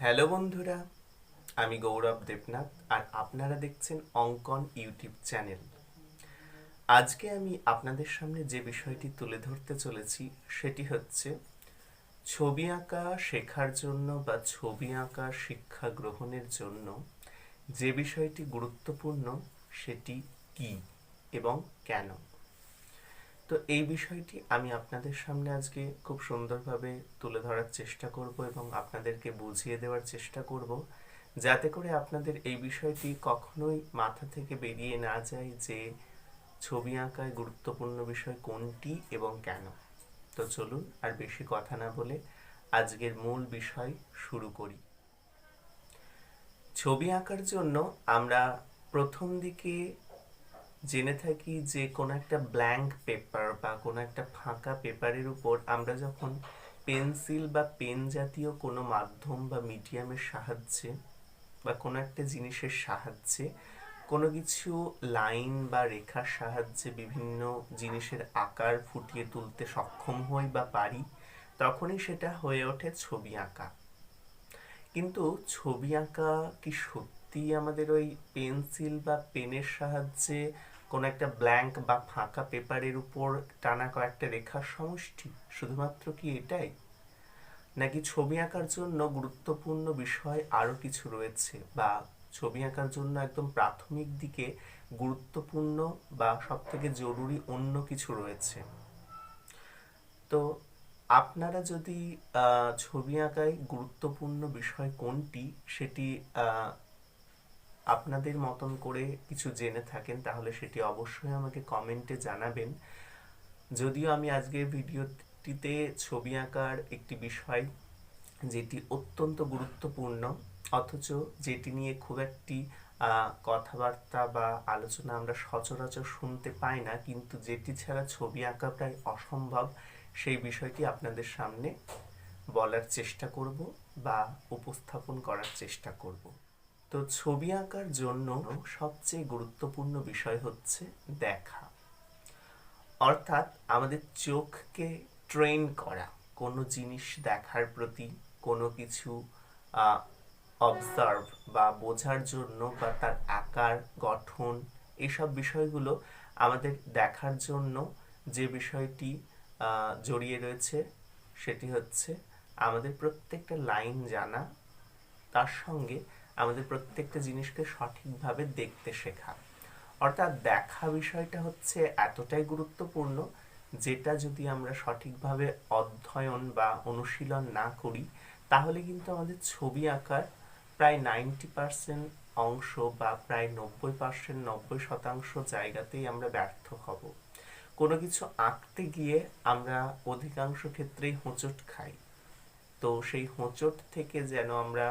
Hello বন্ধুরা, আমি গৌরব দেবনাথ আর আপনারা দেখছেন অঙ্কন ইউটিউব চ্যানেল। আজকে আমি আপনাদের সামনে যে বিষয়টি তুলে ধরতে চলেছি সেটি হচ্ছে ছবি আঁকা শেখার জন্য বা ছবি আঁকা শিক্ষা গ্রহণের জন্য যে বিষয়টি গুরুত্বপূর্ণ সেটি কি এবং কেন? তো এই বিষয়টি আমি আপনাদের সামনে আজকে খুব সুন্দরভাবে তুলে ধরার চেষ্টা করব এবং আপনাদেরকে বুঝিয়ে দেওয়ার চেষ্টা করব। যাতে করে আপনাদের এই বিষয়টি কখনোই মাথা থেকে বেরিয়ে না যায় যে ছবি আঁকায় গুরুত্বপূর্ণ বিষয় কোনটি এবং কেন। তো চলুন আর বেশি কথা না বলে আজকের মূল বিষয় শুরু করি। ছবি আঁকার জন্য আমরা প্রথম দিকে জেনে থাকি যে কোনো একটা ব্ল্যাঙ্ক পেপার বা কোনো একটা ফাঁকা পেপারের উপর আমরা যখন পেন্সিল বা পেন জাতীয় কোনো মাধ্যম বা মিডিয়ামের সাহায্যে বা কোনো একটা জিনিসের সাহায্যে কোনো কিছু লাইন বা রেখার সাহায্যে বিভিন্ন জিনিসের আকার ফুটিয়ে তুলতে সক্ষম হই বা পারি, তখনই সেটা হয়ে ওঠে ছবি আঁকা। কিন্তু ছবি আঁকা কি সত্যি আমাদের ওই পেন্সিল বা পেনের সাহায্যে কোনো একটা ব্ল্যাঙ্ক বা ফাঁকা পেপারের উপর টানা কয়েকটা রেখার সমষ্টি? শুধুমাত্র কি এটাই? নাকি ছবি আঁকার জন্য গুরুত্বপূর্ণ বিষয় আরও কিছু রয়েছে? বা ছবি আঁকার জন্য একদম প্রাথমিক দিকে গুরুত্বপূর্ণ বা সব থেকে জরুরি অন্য কিছু রয়েছে? তো আপনারা যদি ছবি আঁকায় গুরুত্বপূর্ণ বিষয় কোনটি? সেটি আপনাদের মতন করে কিছু জেনে থাকেন, তাহলে সেটি অবশ্যই আমাকে কমেন্টে জানাবেন। যদিও আমি আজকের ভিডিওটিতে ছবি আঁকার একটি বিষয় যেটি অত্যন্ত গুরুত্বপূর্ণ, অথচ যেটি নিয়ে খুব একটি কথাবার্তা বা আলোচনা আমরা সচরাচর শুনতে পাই না, কিন্তু যেটি ছাড়া ছবি আঁকা প্রায় অসম্ভব, সেই বিষয়টি আপনাদের সামনে বলার চেষ্টা করব বা উপস্থাপন করার চেষ্টা করব। তো ছবি আঁকার জন্য সবচেয়ে গুরুত্বপূর্ণ বিষয় হচ্ছে দেখা। অর্থাৎ আমাদের চোখকে ট্রেন করা, কোনো জিনিস দেখার প্রতি কোনো কিছু অবজার্ভ বা বোঝার জন্য বা তার আকার, গঠন এসব বিষয়গুলো আমাদের দেখার জন্য যে বিষয়টি জড়িয়ে রয়েছে সেটি হচ্ছে আমাদের প্রত্যেকটা লাইন জানা, তার সঙ্গে আমাদের প্রত্যেকটা জিনিসকে সঠিকভাবে দেখতে শেখা। অর্থাৎ দেখা বিষয়টা হচ্ছে এতটাই গুরুত্বপূর্ণ যেটা যদি আমরা সঠিকভাবে অধ্যয়ন বা অনুশীলন না করি, তাহলে কিন্তু আমাদের ছবি আঁকার প্রায় নাইনটি পার্সেন্ট অংশ বা প্রায় নব্বই পার্সেন্ট, নব্বই শতাংশ জায়গাতেই আমরা ব্যর্থ হব। কোনো কিছু আঁকতে গিয়ে আমরা অধিকাংশ ক্ষেত্রেই হোঁচট খাই। তো সেই হোঁচট থেকে যেন আমরা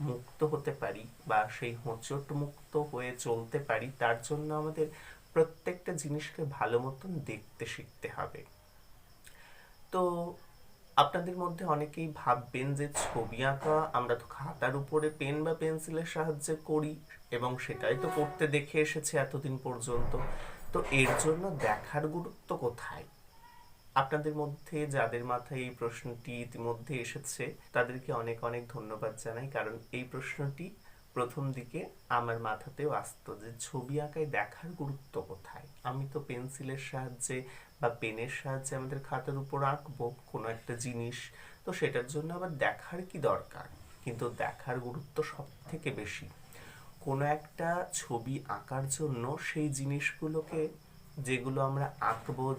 মুক্ত হতে পারি বা সেই হোঁচট মুক্ত হয়ে চলতে পারি, তার জন্য আমাদের প্রত্যেকটা জিনিসকে ভালো মতন দেখতে শিখতে হবে। তো আপনাদের মধ্যে অনেকেই ভাববেন যে ছবি আঁকা আমরা তো খাতার উপরে পেন বা পেন্সিলের সাহায্যে করি এবং সেটাই তো করতে দেখে এসেছি এতদিন পর্যন্ত। তো এর জন্য দেখার গুরুত্ব কোথায়? আপনাদের মধ্যে যাদের মাথায় এই প্রশ্নটি ইতিমধ্যে এসেছে, তাদেরকে অনেক অনেক ধন্যবাদ জানাই। কারণ এই প্রশ্নটি প্রথম দিকে আমার মাথাতেও আসতো যে, ছবি আঁকায় দেখার গুরুত্ব কোথায়? আমি তো পেন্সিলের সাহায্যে বা পেনের সাহায্যে আমাদের খাতার উপর আঁকবো কোনো একটা জিনিস। তো সেটার জন্য আবার দেখার কি দরকার? কিন্তু দেখার গুরুত্ব সব থেকে বেশি। কোনো একটা ছবি আঁকার জন্য সেই জিনিসগুলোকে যেগুলো আমরা আঁকবো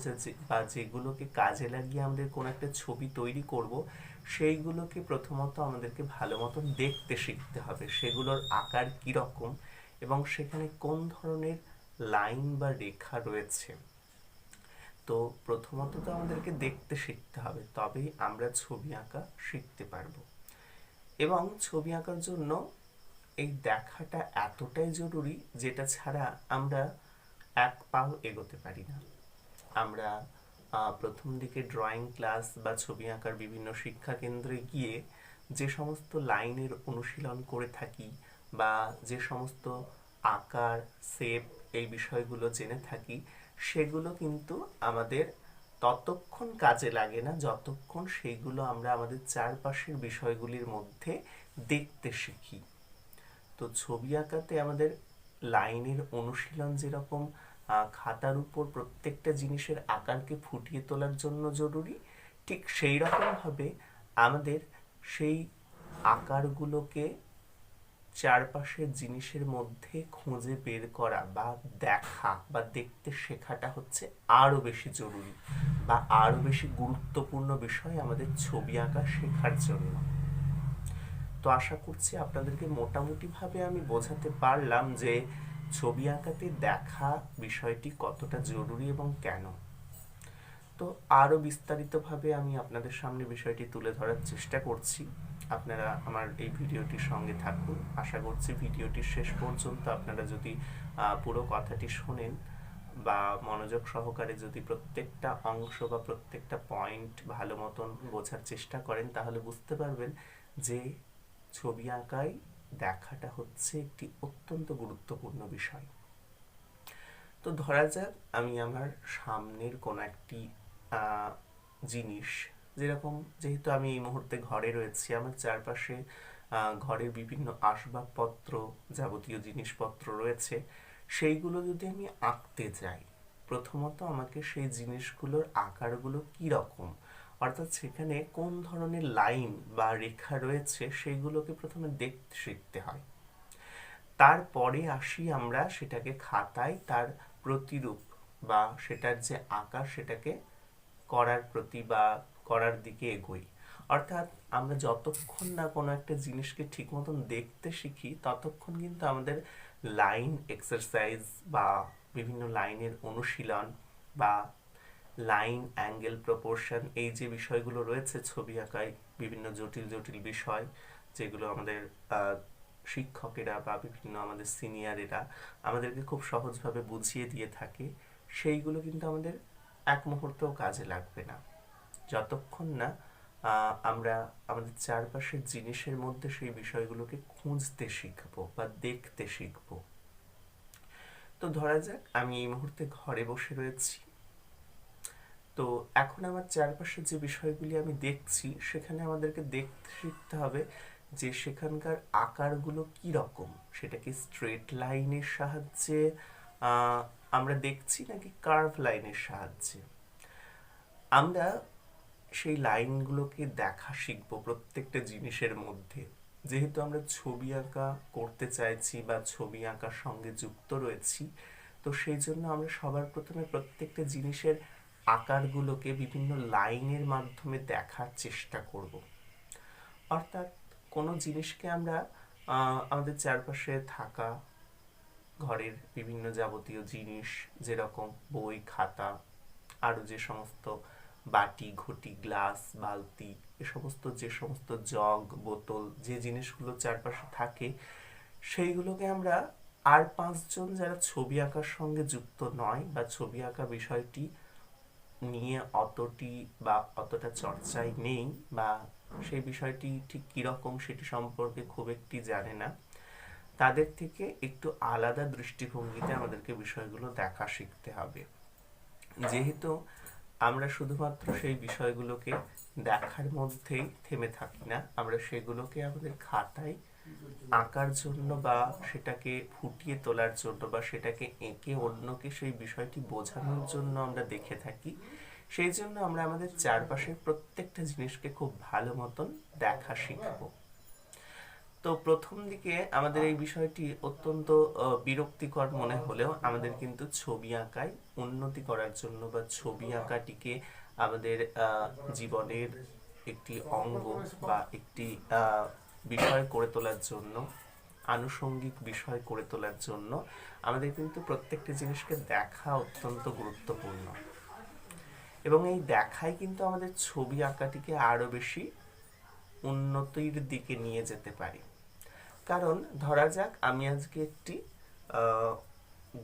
বা যেগুলোকে কাজে লাগিয়ে আমাদের কোনো একটা ছবি তৈরি করব, সেইগুলোকে প্রথমত আমাদেরকে ভালো মতন দেখতে শিখতে হবে, সেগুলোর আকার কীরকম এবং সেখানে কোন ধরনের লাইন বা রেখা রয়েছে। তো প্রথমত তো আমাদেরকে দেখতে শিখতে হবে, তবেই আমরা ছবি আঁকা শিখতে পারব। এবং ছবি আঁকার জন্য এই দেখাটা এতটাই জরুরি, যেটা ছাড়া আমরা এক পাও এগোতে পারি না। আমরা প্রথম দিকে ড্রয়িং ক্লাস বা ছবি আঁকার বিভিন্ন শিক্ষা কেন্দ্রে গিয়ে যে সমস্ত লাইনের অনুশীলন করে থাকি বা যে সমস্ত আকার শেপ এই বিষয়গুলো জেনে থাকি, সেগুলো কিন্তু আমাদের ততক্ষণ কাজে লাগে না, যতক্ষণ সেইগুলো আমরা আমাদের চারপাশের বিষয়গুলির মধ্যে দেখতে শিখি। তো ছবি আঁকাতে আমাদের লাইনের অনুশীলন যেরকম খাতার উপর প্রত্যেকটা জিনিসের আকারকে ফুটিয়ে তোলার জন্য জরুরি, ঠিক সেই রকমভাবে আমাদের সেই আকারগুলোকে চারপাশের জিনিসের মধ্যে খুঁজে বের করা বা দেখা বা দেখতে শেখাটা হচ্ছে আরও বেশি জরুরি বা আরও বেশি গুরুত্বপূর্ণ বিষয় আমাদের ছবি আঁকা শেখার জন্য। তো আশা করছি আপনাদেরকে মোটামুটিভাবে আমি বোঝাতে পারলাম যে ছবি আঁকাতে দেখা বিষয়টি কতটা জরুরি এবং কেন। তো আরও বিস্তারিতভাবে আমি আপনাদের সামনে বিষয়টি তুলে ধরার চেষ্টা করছি। আপনারা আমার এই ভিডিওটির সঙ্গে থাকুন। আশা করছি ভিডিওটির শেষ পর্যন্ত আপনারা যদি পুরো কথাটি শোনেন বা মনোযোগ সহকারে যদি প্রত্যেকটা অংশ বা প্রত্যেকটা পয়েন্ট ভালো মতন বোঝার চেষ্টা করেন, তাহলে বুঝতে পারবেন যে ছবি আঁকায় দেখাটা হচ্ছে একটি অত্যন্ত গুরুত্বপূর্ণ বিষয়। তো ধরা যাক আমি আমার সামনের কোনো একটি জিনিস, যেরকম যেহেতু আমি এই মুহূর্তে ঘরে রয়েছি, আমার চারপাশে ঘরের বিভিন্ন আসবাবপত্র, যাবতীয় জিনিসপত্র রয়েছে, সেইগুলো যদি আমি আঁকতে চাই প্রথমত আমাকে সেই জিনিসগুলোর আকারগুলো কি রকম অর্থাৎ সেখানে কোন ধরনের লাইন বা রেখা রয়েছে সেইগুলোকে প্রথমে দেখতে শিখতে হয়। তারপরে আসি আমরা সেটাকে খাতায় তার প্রতিরূপ বা সেটার যে আকার সেটাকে করার প্রতি বা করার দিকে এগোই। অর্থাৎ আমরা যতক্ষণ না কোনো একটা জিনিসকে ঠিক মতন দেখতে শিখি, ততক্ষণ কিন্তু আমাদের লাইন এক্সারসাইজ বা বিভিন্ন লাইনের অনুশীলন বা লাইন, অ্যাঙ্গেল, প্রপোর্শন এই যে বিষয়গুলো রয়েছে, ছবি আঁকায় বিভিন্ন জটিল জটিল বিষয় যেগুলো আমাদের শিক্ষকেরা বা বিভিন্ন আমাদের সিনিয়রেরা আমাদেরকে খুব সহজভাবে বুঝিয়ে দিয়ে থাকে, সেইগুলো কিন্তু আমাদের এক মুহূর্তেও কাজে লাগবে না। যতক্ষণ না আমরা আমাদের চারপাশের জিনিসের মধ্যে সেই বিষয়গুলোকে খুঁজতে শিখব বা দেখতে শিখব। তো ধরা যাক, আমি এই মুহূর্তে ঘরে বসে রয়েছি। তো এখন আমার চারপাশে যে বিষয়গুলি আমি দেখছি, সেখানে আমাদেরকে দেখতে শিখতে হবে যে সেখানকার আকারগুলো কি রকম। সেটা কি স্ট্রেট লাইনের সাহায্যে আমরা দেখছি নাকি কার্ভ লাইনের সাহায্যে? আমরা সেই লাইনগুলোকে দেখা শিখব প্রত্যেকটা জিনিসের মধ্যে। যেহেতু আমরা ছবি আঁকা করতে চাইছি বা ছবি আঁকার সঙ্গে যুক্ত রয়েছি, তো সেই জন্য আমরা সবার প্রথমে প্রত্যেকটা জিনিসের আকারগুলোকে বিভিন্ন লাইনের মাধ্যমে দেখার চেষ্টা করব। অর্থাৎ কোনো জিনিসকে আমরা আমাদের চারপাশে থাকা, ঘরের বিভিন্ন যাবতীয় জিনিস যেরকম বই, খাতা, আরও যে সমস্ত বাটি, ঘটি, গ্লাস, বালতি, এ সমস্ত, যে সমস্ত জগ, বোতল, যে জিনিসগুলো চারপাশে থাকে, সেইগুলোকে আমরা আর পাঁচজন যারা ছবি আঁকার সঙ্গে যুক্ত নয় বা ছবি আঁকা বিষয়টি নিয়ে অতটি বা অতটা চর্চায় নেই বা সেই বিষয়টি ঠিক কীরকম সেটি সম্পর্কে খুব একটি জানে না। তাদের থেকে একটু আলাদা দৃষ্টিভঙ্গিতে আমাদেরকে বিষয়গুলো দেখা শিখতে হবে। যেহেতু আমরা শুধুমাত্র সেই বিষয়গুলোকে দেখার মধ্যেই থেমে থাকি না, আমরা সেগুলোকে আমাদের খাতায় আঁকার জন্য বা সেটাকে ফুটিয়ে তোলার জন্য বা সেটাকে এঁকে অন্যকে সেই বিষয়টি বোঝানোর জন্য আমরা দেখে থাকি। সেই জন্য আমরা আমাদের চারপাশের প্রত্যেকটা জিনিসকে খুব ভালো মতন দেখা শিখব। তো প্রথম দিকে আমাদের এই বিষয়টি অত্যন্ত বিরক্তিকর মনে হলেও আমাদের কিন্তু ছবি আঁকায় উন্নতি করার জন্য বা ছবি আঁকাটিকে আমাদের জীবনের একটি অঙ্গ বা একটি বিষয় করে তোলার জন্য, আনুষঙ্গিক বিষয় করে তোলার জন্য আমাদের কিন্তু প্রত্যেকটি জিনিসকে দেখা অত্যন্ত গুরুত্বপূর্ণ। এবং এই দেখাই কিন্তু আমাদের ছবি আঁকাটিকে আরও বেশি উন্নতির দিকে নিয়ে যেতে পারি। কারণ ধরা যাক, আমি আজকে একটি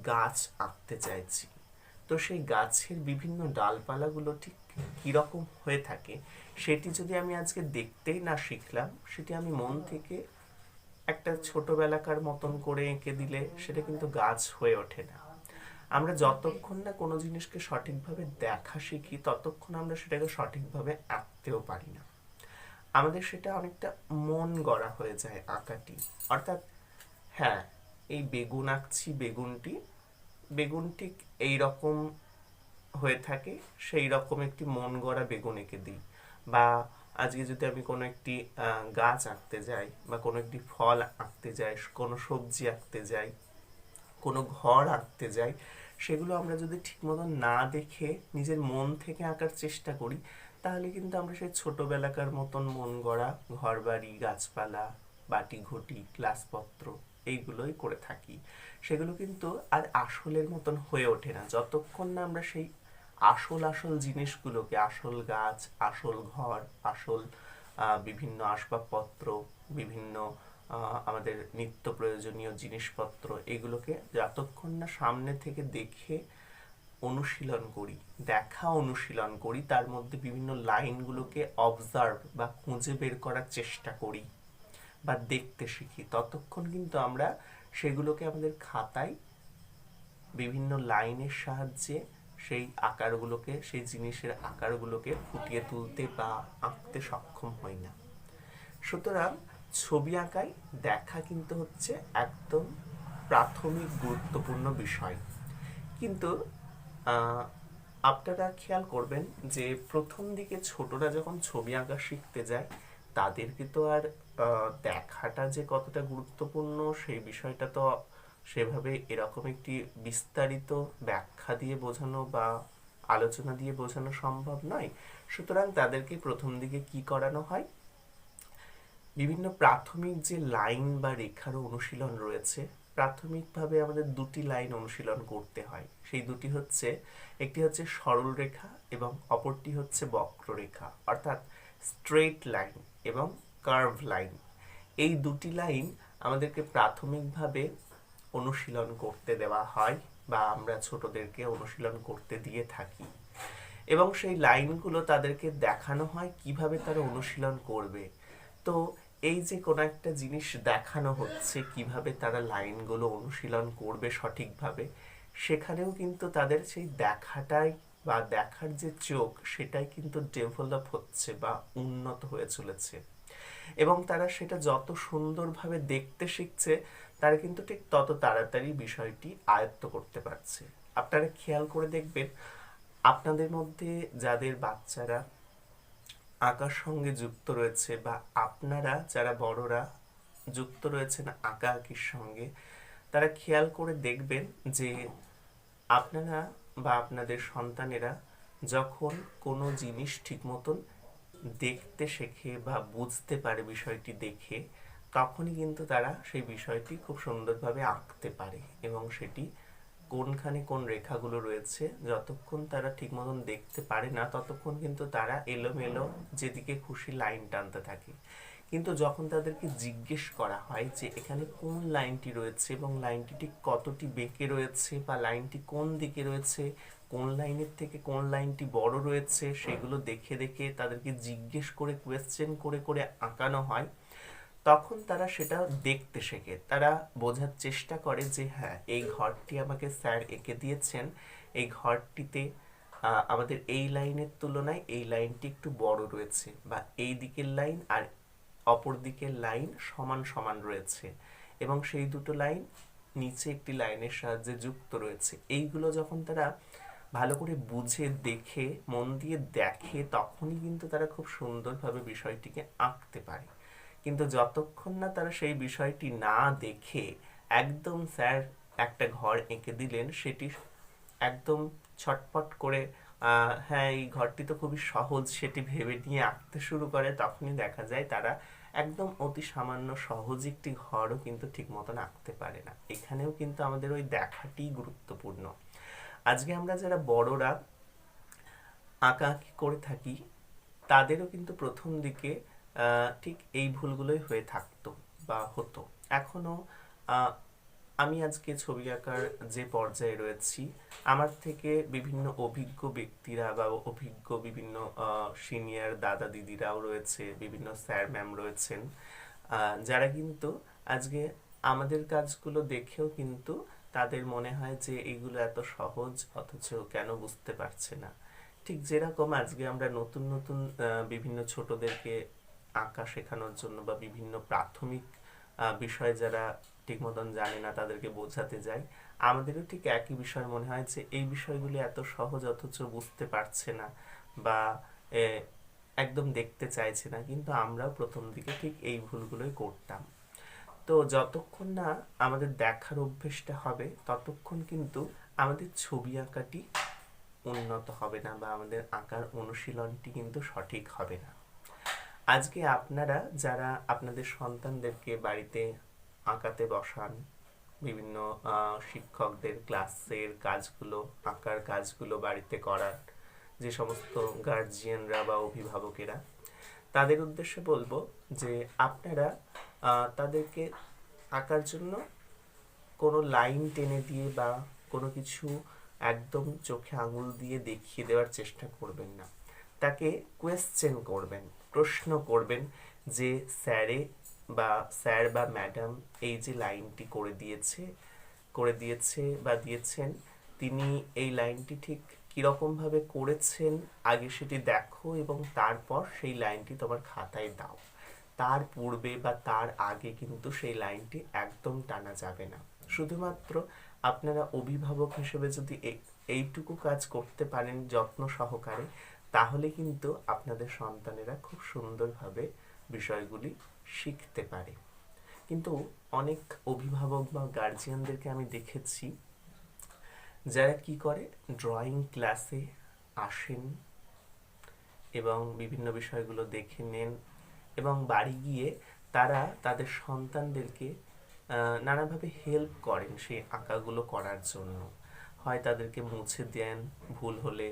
গাছ আঁকতে চাইছি। তো সেই গাছের বিভিন্ন ডালপালাগুলো ঠিক কীরকম হয়ে থাকে, সেটি যদি আমি আজকে দেখতেই না শিখলাম, সেটি আমি মন থেকে একটা ছোটবেলাকার মতন করে এঁকে দিলে সেটা কিন্তু গাছ হয়ে ওঠে না। আমরা যতক্ষণ না কোনো জিনিসকে সঠিকভাবে দেখা শিখি, ততক্ষণ আমরা সেটাকে সঠিকভাবে আঁকতেও পারি না। আমাদের সেটা অনেকটা মন গড়া হয়ে যায় আঁকাটি। অর্থাৎ হ্যাঁ এই বেগুন আঁকছি, বেগুনটি, বেগুন ঠিক এই রকম হয়ে থাকে, সেই রকম একটি মন গড়া বেগুন এঁকে দিই। বা আজকে যদি আমি কোনো একটি গাছ আঁকতে যাই বা কোনো একটি ফল আঁকতে যাই, কোনো সবজি আঁকতে যাই, কোনো ঘর আঁকতে যাই, সেগুলো আমরা যদি ঠিক মতো না দেখে নিজের মন থেকে আঁকার চেষ্টা করি, তাহলে কিন্তু আমরা সেই ছোটোবেলাকার মতন মন গড়া ঘর বাড়ি গাছপালা বাটি ঘটি গ্লাসপত্র এইগুলোই করে থাকি। সেগুলো কিন্তু আর আসলের মতন হয়ে ওঠে না। যতক্ষণ না আমরা সেই আসল আসল জিনিসগুলোকে, আসল গাছ, আসল ঘর, আসল বিভিন্ন আসবাবপত্র, বিভিন্ন আমাদের নিত্য প্রয়োজনীয় জিনিসপত্র, এগুলোকে যতক্ষণ না সামনে থেকে দেখে অনুশীলন করি, দেখা অনুশীলন করি, তার মধ্যে বিভিন্ন লাইনগুলোকে অবজার্ভ বা খুঁজে বের করার চেষ্টা করি বা দেখতে শিখি। ততক্ষণ কিন্তু আমরা সেগুলোকে আমাদের খাতায় বিভিন্ন লাইনের সাহায্যে সেই আকারগুলোকে, সেই জিনিসের আকারগুলোকে ফুটিয়ে তুলতে বা আঁকতে সক্ষম হই না। সুতরাং ছবি আঁকায় দেখা কিন্তু হচ্ছে একদম প্রাথমিক গুরুত্বপূর্ণ বিষয়। কিন্তু আপনারা খেয়াল করবেন যে প্রথম দিকে ছোটরা যখন ছবি আঁকা শিখতে যায়, তাদেরকে তো আর দেখাটা যে কতটা গুরুত্বপূর্ণ সেই বিষয়টা তো সেভাবে এরকম একটি বিস্তারিত ব্যাখ্যা দিয়ে বোঝানো বা আলোচনা দিয়ে বোঝানো সম্ভব নয়। সুতরাং তাদেরকে প্রথম দিকে কি করানো হয়? বিভিন্ন প্রাথমিক যে লাইন বা রেখার অনুশীলন রয়েছে, প্রাথমিকভাবে আমাদের দুটি লাইন অনুশীলন করতে হয়। সেই দুটি হচ্ছে, একটি হচ্ছে সরল রেখা এবং অপরটি হচ্ছে বক্ররেখা, অর্থাৎ স্ট্রেট লাইন এবং কার্ভ লাইন। এই দুটি লাইন আমাদেরকে প্রাথমিকভাবে অনুশীলন করতে দেওয়া হয় বা আমরা ছোটদেরকে অনুশীলন করতে দিয়ে থাকি। এবং সেই লাইনগুলো তাদেরকে দেখানো হয়, কীভাবে তারা অনুশীলন করবে। তো এই যে কোনো একটা জিনিস দেখানো হচ্ছে, কীভাবে তারা লাইনগুলো অনুশীলন করবে সঠিকভাবে, সেখানেও কিন্তু তাদের সেই দেখাটাই বা দেখার যে চোখ, সেটাই কিন্তু ডেভেলপ হচ্ছে বা উন্নত হয়ে চলেছে। এবং তারা সেটা যত সুন্দরভাবে দেখতে শিখছে তারা কিন্তু ঠিক তত তাড়াতাড়ি বিষয়টি আয়ত্ত করতে পারছে। আপনারা খেয়াল করে দেখবেন, আপনাদের মধ্যে যাদের বাচ্চারা আঁকার সঙ্গে যুক্ত রয়েছে বা আপনারা যারা বড়রা যুক্ত রয়েছেন আঁকা আঁকির সঙ্গে, তারা খেয়াল করে দেখবেন যে আপনারা বা আপনাদের সন্তানেরা যখন কোনো জিনিস ঠিক মতন দেখতে শেখে বা বুঝতে পারে বিষয়টি দেখে তখনই কিন্তু তারা সেই বিষয়টি খুব সুন্দরভাবে আঁকতে পারে এবং সেটি কোনখানে কোন রেখাগুলো রয়েছে, যতক্ষণ তারা ঠিক মতন দেখতে পারে না, ততক্ষণ কিন্তু তারা এলোমেলো যেদিকে খুশি লাইন টানতে থাকে। কিন্তু যখন তাদেরকে জিজ্ঞেস করা হয় যে এখানে কোন লাইনটি রয়েছে এবং লাইনটি ঠিক কতটি বেঁকে রয়েছে বা লাইনটি কোন দিকে রয়েছে, কোন লাইনের থেকে কোন লাইনটি বড় রয়েছে, সেগুলো দেখে দেখে তাদেরকে জিজ্ঞেস করে কোয়েশ্চেন করে করে আঁকানো হয়। তখন তারা সেটা দেখতে শেখে। তারা বোঝার চেষ্টা করে যে হ্যাঁ এই ঘরটি আমাকে স্যার এঁকে দিয়েছেন। এই ঘরটিতে আমাদের এই লাইনের তুলনায় এই লাইনটি একটু বড় রয়েছে বা এই দিকের লাইন আর অপর দিকের লাইন সমান সমান রয়েছে এবং সেই দুটো লাইন নিচে একটি লাইনের সাহায্যে যুক্ত রয়েছে। এইগুলো যখন তারা ভালো করে বুঝে, দেখে, মন দিয়ে দেখে, তখনই কিন্তু তারা খুব সুন্দরভাবে বিষয়টিকে আঁকতে পারে। কিন্তু যতক্ষণ না তারা সেই বিষয়টি না দেখে একদম স্যার একটা ঘর এঁকে দিলেন, সেটি একদম ছটপট করে হ্যাঁ এই ঘরটি তো খুবই সহজ, সেটি ভেবে নিয়ে আঁকতে শুরু করে, তখনই দেখা যায় তারা একদম অতি সামান্য সহজ একটি ঘরও কিন্তু ঠিক মতন আঁকতে পারে না। এখানেও কিন্তু আমাদের ওই দেখাটি গুরুত্বপূর্ণ। আজকে আমরা যারা বড়রা আঁকাআঁকি করে থাকি, তাদেরও কিন্তু প্রথম দিকে ঠিক এই ভুলগুলোই হয়ে থাকতো বা হতো। এখনও আমি আজকে ছবি আঁকার যে পর্যায়ে রয়েছি, আমার থেকে বিভিন্ন অভিজ্ঞ ব্যক্তিরা বা অভিজ্ঞ বিভিন্ন সিনিয়র দাদা দিদিরাও রয়েছে, বিভিন্ন স্যার ম্যাম রয়েছেন যারা কিন্তু আজকে আমাদের কাজগুলো দেখেও কিন্তু তাদের মনে হয় যে এগুলো এত সহজ, অথচ কেন বুঝতে পারছে না। ঠিক যেরকম আজকে আমরা নতুন নতুন বিভিন্ন ছোটদেরকে আঁকা শেখানোর জন্য বা বিভিন্ন প্রাথমিক বিষয় যারা ঠিক মতন জানে না তাদেরকে বোঝাতে যাই আমাদেরও ঠিক একই বিষয় মনে হয় যে এই বিষয়গুলি এত সহজ অথচ বুঝতে পারছে না বা একদম দেখতে চাইছে না। কিন্তু আমরাও প্রথম দিকে ঠিক এই ভুলগুলোই করতাম। তো যতক্ষণ না আমাদের দেখার অভ্যেসটা হবে, ততক্ষণ কিন্তু আমাদের ছবি আঁকাটি উন্নত হবে না বা আমাদের আঁকার অনুশীলনটি কিন্তু সঠিক হবে না। আজকে আপনারা যারা আপনাদের সন্তানদেরকে বাড়িতে আঁকাতে বসান, বিভিন্ন শিক্ষকদের ক্লাসের কাজগুলো, আঁকার কাজগুলো বাড়িতে করার যে সমস্ত গার্জিয়ানরা বা অভিভাবকেরা, তাদের উদ্দেশ্যে বলব যে আপনারা তাদেরকে আঁকার জন্য কোনো লাইন টেনে দিয়ে বা কোনো কিছু একদম চোখে আঙুল দিয়ে দেখিয়ে দেওয়ার চেষ্টা করবেন না। তাকে কোয়েশ্চেন করবেন। প্রশ্ন করবেন যে স্যারে বা স্যার বা ম্যাডাম এই যে লাইনটি করে দিয়েছে করে দিয়েছে বা দিয়েছেন, তিনি এই লাইনটি ঠিক কীরকমভাবে করেছেন, আগে সেটি দেখো এবং তারপর সেই লাইনটি তোমার খাতায় দাও। তার পূর্বে বা তার আগে কিন্তু সেই লাইনটি একদম টানা যাবে না। শুধুমাত্র আপনারা অভিভাবক হিসেবে যদি এইটুকু কাজ করতে পারেন যত্ন সহকারে তাহলে কিন্তু আপনাদের সন্তানেরা খুব সুন্দরভাবে বিষয়গুলি শিখতে পারে। কিন্তু অনেক অভিভাবক বা গার্জিয়ানদেরকে আমি দেখেছি, যারা কি করে? ড্রয়িং ক্লাসে আসেন এবং বিভিন্ন বিষয়গুলো দেখে নেন এবং বাড়ি গিয়ে তারা তাদের সন্তানদেরকে নানাভাবে হেল্প করেন সেই আঁকাগুলো করার জন্য। হয় তাদেরকে মুছে দেন ভুল হলে,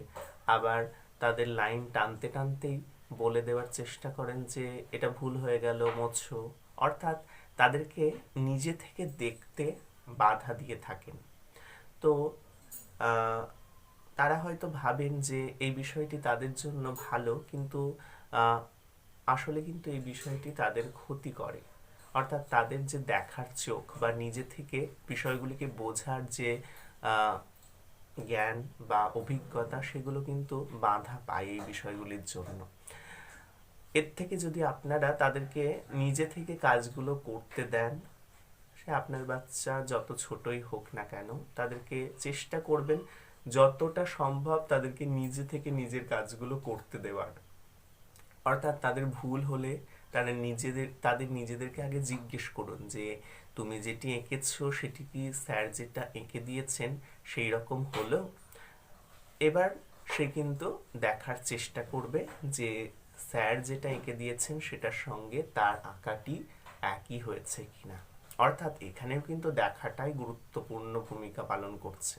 আবার তাদের লাইন টানতে টানতেই বলে দেওয়ার চেষ্টা করেন যে, এটা ভুল হয়ে গেল মোছো অর্থাৎ তাদেরকে নিজে থেকে দেখতে বাধা দিয়ে থাকেন। তো তারা হয়তো ভাবেন যে, এই বিষয়টি তাদের জন্য ভালো, কিন্তু আসলে কিন্তু এই বিষয়টি তাদের ক্ষতি করে। অর্থাৎ তাদের যে দেখার চোখ বা নিজে থেকে বিষয়গুলিকে বোঝার যে জ্ঞান বা অভিজ্ঞতা সেগুলো কিন্তু বাধা পায় এই বিষয়গুলির জন্য। এর থেকে যদি আপনারা তাদেরকে নিজে থেকে কাজগুলো করতে দেন, সে আপনার বাচ্চা যত ছোটই হোক না কেন, তাদেরকে চেষ্টা করবেন যতটা সম্ভব তাদেরকে নিজে থেকে নিজের কাজগুলো করতে দেওয়ার। অর্থাৎ তাদের ভুল হলে তারা নিজেদের, তাদের নিজেদেরকে আগে জিজ্ঞেস করুন যে তুমি যেটি এঁকেছো, সেটি কি স্যার যেটা এঁকে দিয়েছেন সেই রকম হলো। এবার সে কিন্তু দেখার চেষ্টা করবে যে স্যার যেটা এঁকে দিয়েছেন, সেটার সঙ্গে তার আঁকাটি একই হয়েছে কিনা। অর্থাৎ এখানেও কিন্তু দেখাটাই গুরুত্বপূর্ণ ভূমিকা পালন করছে।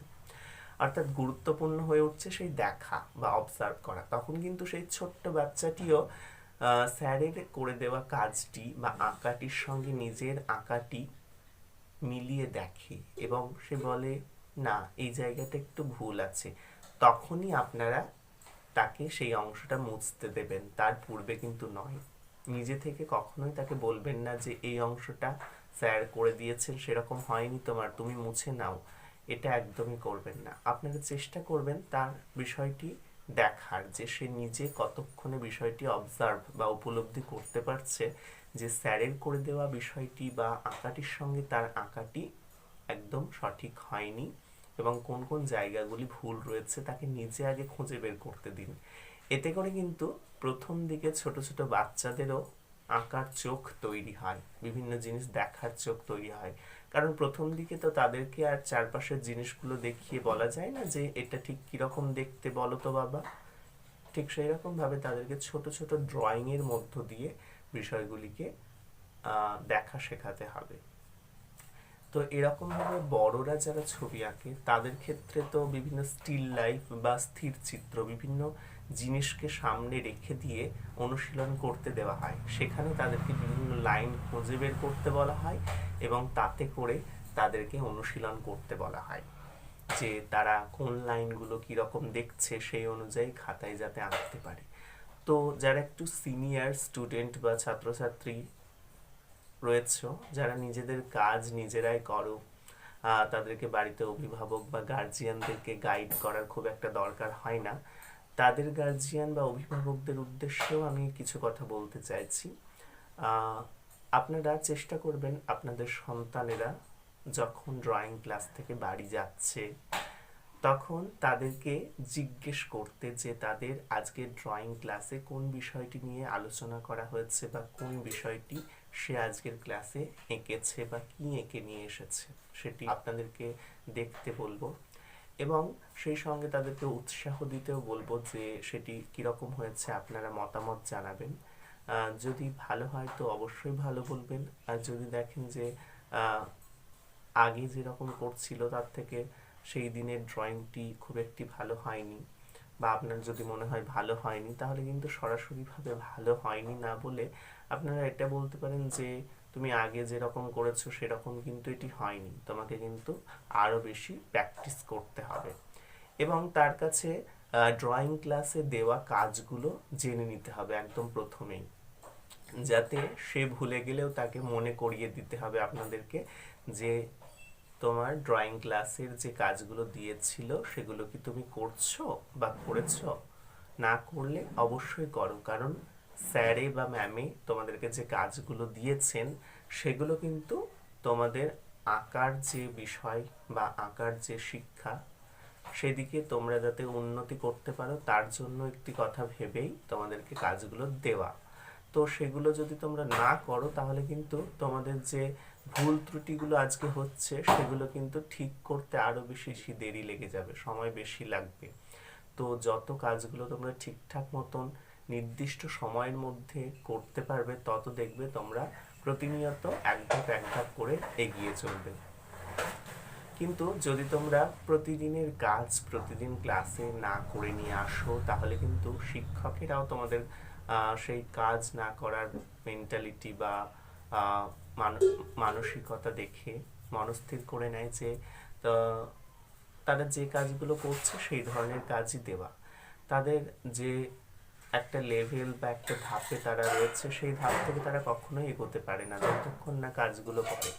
অর্থাৎ গুরুত্বপূর্ণ হয়ে উঠছে সেই দেখা বা অবজার্ভ করা। তখন কিন্তু সেই ছোট্ট বাচ্চাটিও স্যারের করে দেওয়া কাজটি বা আঁকাটির সঙ্গে নিজের আঁকাটি মিলিয়ে দেখে এবং সে বলে, না, এই জায়গাটা একটু ভুল আছে। তখনই আপনারা তাকে সেই অংশটা মুছতে দেবেন। তার পূর্বে কিন্তু নয়। নিজে থেকে কখনোই তাকে বলবেন না যে, এই অংশটা স্যার করে দিয়েছেন, সেরকম হয়নি তোমার, তুমি মুছে নাও। এটা একদমই করবেন না। আপনারা চেষ্টা করবেন তার বিষয়টি দেখার যে, সে নিজে কতক্ষণে বিষয়টি অবজার্ভ বা উপলব্ধি করতে পারছে যে স্যারের করে দেওয়া বিষয়টি বা আঁকাটির সঙ্গে তার আঁকাটি একদম সঠিক হয়নি এবং কোন কোন জায়গাগুলি ভুল রয়েছে তাকে নিজে আগে খুঁজে বের করতে দিন। এতে করে কিন্তু প্রথম দিকে ছোট ছোট বাচ্চাদেরও আঁকার চোখ তৈরি হয়, বিভিন্ন জিনিস দেখার চোখ তৈরি হয়। কারণ প্রথম দিকে তো তাদেরকে আর চারপাশের জিনিসগুলো দেখিয়ে বলা যায় না যে এটা ঠিক কীরকম দেখতে বলো তো বাবা। ঠিক সেই রকম ভাবে তাদেরকে ছোট ছোট ড্রয়িং এর মধ্য দিয়ে বিষয়গুলিকে দেখা শেখাতে হবে। তো এরকমভাবে বড়রা যারা ছবি আঁকে, তাদের ক্ষেত্রে তো বিভিন্ন স্টিল লাইফ বা স্থির চিত্র, বিভিন্ন জিনিসকে সামনে রেখে দিয়ে অনুশীলন করতে দেওয়া হয়। সেখানে তাদেরকে বিভিন্ন লাইন খুঁজে বের করতে বলা হয় এবং তাতে করে তাদেরকে অনুশীলন করতে বলা হয়। যে তারা কোন লাইনগুলো কীরকম দেখছে সেই অনুযায়ী খাতায় যাতে আঁকতে পারে। তো যারা একটু সিনিয়র স্টুডেন্ট বা ছাত্রছাত্রী রয়েছে, যারা নিজেদের কাজ নিজেরাই করো তাদেরকে বাড়িতে অভিভাবক বা গার্জিয়ানদেরকে গাইড করার খুব একটা দরকার হয় না। তাদের গার্জিয়ান বা অভিভাবকদের উদ্দেশ্যেও আমি কিছু কথা বলতে চাইছি। আপনারা চেষ্টা করবেন আপনাদের সন্তানেরা যখন ড্রয়িং ক্লাস থেকে বাড়ি যাচ্ছে তখন তাদেরকে জিজ্ঞেস করতে যে তাদের আজকে ড্রয়িং ক্লাসে কোন বিষয়টি নিয়ে আলোচনা করা হয়েছে বা কোন বিষয়টি সে আজকের ক্লাসে এঁকেছে বা কি এঁকে নিয়ে এসেছে, সেটি আপনাদেরকে দেখতে বলব। এবং সেই সঙ্গে তাদেরকে উৎসাহ দিতেও বলব যে সেটি কীরকম হয়েছে, আপনারা মতামত জানাবেন। যদি ভালো হয় তো অবশ্যই ভালো বলবেন। আর যদি দেখেন যে আগে যেরকম করছিল তার থেকে সেই দিনের ড্রয়িংটি খুব একটি ভালো হয়নি বা আপনার যদি মনে হয় ভালো হয়নি, তাহলে কিন্তু সরাসরিভাবে ভালো হয়নি না বলে আপনারা এটা বলতে পারেন যে, তুমি আগে যেরকম করেছ সেরকম কিন্তু এটি হয়নি। তোমাকে কিন্তু আরও বেশি প্র্যাকটিস করতে হবে। এবং তার কাছে ড্রয়িং ক্লাসে দেওয়া কাজগুলো জেনে নিতে হবে একদম প্রথমেই। যাতে সে ভুলে গেলেও তাকে মনে করিয়ে দিতে হবে আপনাদেরকে যে তোমার ড্রয়িং ক্লাসের যে কাজগুলো দিয়েছিল, সেগুলো কি তুমি করছ বা করেছ? না করলে অবশ্যই করো, কারণ স্যারে বা ম্যামে তোমাদেরকে যে কাজগুলো দিয়েছেন, সেগুলো কিন্তু তোমাদের আঁকার যে বিষয় বা আঁকার যে শিক্ষা, সেদিকে তোমরা যাতে উন্নতি করতে পারো, তার জন্য একটি কথা ভেবেই তোমাদেরকে কাজগুলো দেওয়া। তো সেগুলো যদি তোমরা না করো, তাহলে কিন্তু তোমাদের যে ভুল ত্রুটিগুলো আজকে হচ্ছে, সেগুলো কিন্তু ঠিক করতে আরও বেশি বেশি দেরি লেগে যাবে, সময় বেশি লাগবে। তো যত কাজগুলো তোমরা ঠিকঠাক মতন নির্দিষ্ট সময়ের মধ্যে করতে পারবে, তত দেখবে তোমরা প্রতিনিয়ত এক ধাপ এক ধাপ করে এগিয়ে চলবে। কিন্তু যদি তোমরা প্রতিদিনের কাজ, প্রতিদিন ক্লাসে না করে নিয়ে আসো, তাহলে কিন্তু শিক্ষকেরাও তোমাদের সেই কাজ না করার মেন্টালিটি বা মানসিকতা দেখে, মনস্থির করে নেয় যে তারা যে কাজগুলো করছে সেই ধরনের কাজই দেওয়া। তাদের যে একটা লেভেল বা একটা ধাপে তারা রয়েছে, সেই ধাপ থেকে তারা কখনোই এগোতে পারে না, যতক্ষণ না কাজগুলো করে।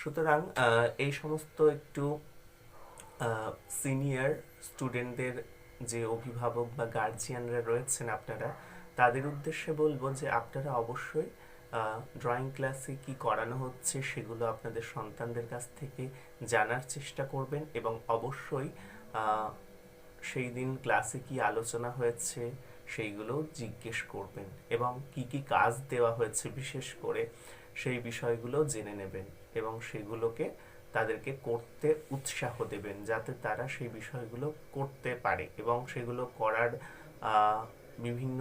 সুতরাং এই সমস্ত একটু সিনিয়র স্টুডেন্টদের যে অভিভাবক বা গার্জিয়ানরা রয়েছেন আপনারা, তাদের উদ্দেশ্যে বলব যে, আপনারা অবশ্যই ড্রয়িং ক্লাসে কি করানো হচ্ছে সেগুলো আপনাদের সন্তানদের কাছ থেকে জানার চেষ্টা করবেন এবং অবশ্যই সেই দিন ক্লাসে কি আলোচনা হয়েছে সেইগুলো জিজ্ঞেস করবেন এবং কি কি কাজ দেওয়া হয়েছে বিশেষ করে সেই বিষয়গুলো জেনে নেবেন এবং সেগুলোকে তাদেরকে করতে উৎসাহ দেবেন যাতে তারা সেই বিষয়গুলো করতে পারে এবং সেগুলো করার বিভিন্ন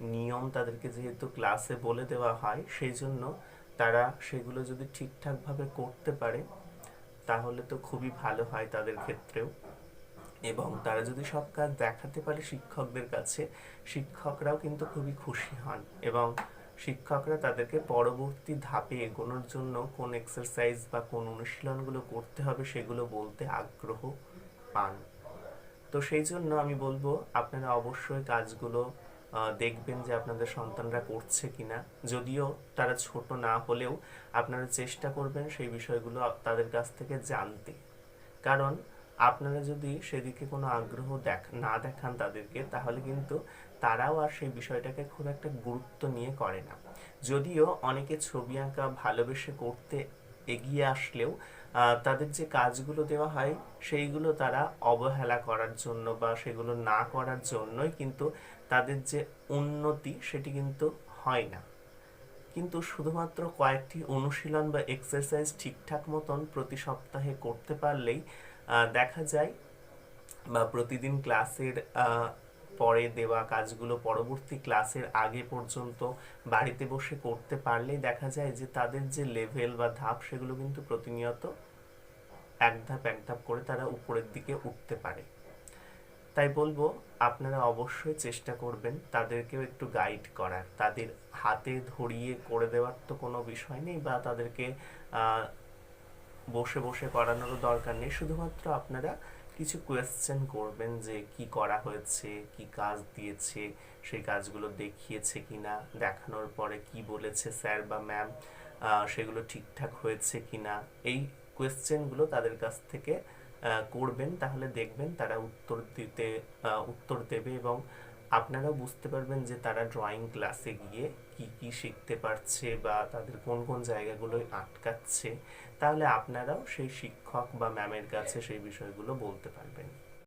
নিয়ম তাদেরকে যেহেতু ক্লাসে বলে দেওয়া হয়, সেই জন্য তারা সেগুলো যদি ঠিকঠাকভাবে করতে পারে, তাহলে তো খুবই ভালো হয় তাদের ক্ষেত্রেও। এবং তারা যদি সব কাজ দেখাতে পারে শিক্ষকদের কাছে, শিক্ষকরাও কিন্তু খুবই খুশি হন এবং শিক্ষকরা তাদেরকে পরবর্তী ধাপে এগোনোর জন্য কোন এক্সারসাইজ বা কোন অনুশীলনগুলো করতে হবে সেগুলো বলতে আগ্রহ পান। তো সেই জন্য আমি বলব, আপনারা অবশ্যই কাজগুলো দেখবেন যে আপনাদের সন্তানরা করছে কিনা। যদিও তারা ছোট না হলেও আপনারা চেষ্টা করবেন সেই বিষয়গুলো তাদের কাছ থেকে জানতে। কারণ আপনারা যদি সেদিকে কোনো আগ্রহ দেখ, না দেখান তাদেরকে, তাহলে কিন্তু তারাও আর সেই বিষয়টাকে খুব একটা গুরুত্ব নিয়ে করে না। যদিও অনেকে ছবি আঁকা ভালোবেসে করতে এগিয়ে আসলেও তাদের যে কাজগুলো দেওয়া হয়, সেইগুলো তারা অবহেলা করার জন্য বা সেগুলো না করার জন্যই কিন্তু তাদের যে উন্নতি সেটি কিন্তু হয় না। কিন্তু শুধুমাত্র কয়েকটি অনুশীলন বা এক্সারসাইজ ঠিকঠাক মতন প্রতি সপ্তাহে করতে পারলেই দেখা যায়, বা প্রতিদিন ক্লাসের পরে দেওয়া কাজগুলো পরবর্তী ক্লাসের আগে পর্যন্ত বাড়িতে বসে করতে পারলেই দেখা যায় যে তাদের যে লেভেল বা ধাপ সেগুলো কিন্তু প্রতিনিয়ত এক ধাপ এক ধাপ করে তারা উপরের দিকে উঠতে পারে। তাই বলব, আপনারা অবশ্যই চেষ্টা করবেন তাদেরকেও একটু গাইড করার। তাদের হাতে ধরিয়ে করে দেওয়ার তো কোনো বিষয় নেই বা তাদেরকে বসে বসে করানোরও দরকার নেই। শুধুমাত্র আপনারা কিছু কোয়েশ্চেন করবেন যে কি করা হয়েছে, কি কাজ দিয়েছে, সেই কাজগুলো দেখিয়েছে কি না দেখানোর পরে কি বলেছে স্যার বা ম্যাম সেগুলো ঠিকঠাক হয়েছে কি না এই কোয়েশ্চেনগুলো তাদের কাছ থেকে করবেন তাহলে দেখবেন তারা উত্তর দিতে উত্তর দেবে এবং আপনারাও বুঝতে পারবেন যে তারা ড্রয়িং ক্লাসে গিয়ে কি কি শিখতে পারছে বা তাদের কোন কোন জায়গাগুলোয় আটকাচ্ছে তাহলে আপনারাও সেই শিক্ষক বা ম্যামের কাছে সেই বিষয়গুলো বলতে পারবেন।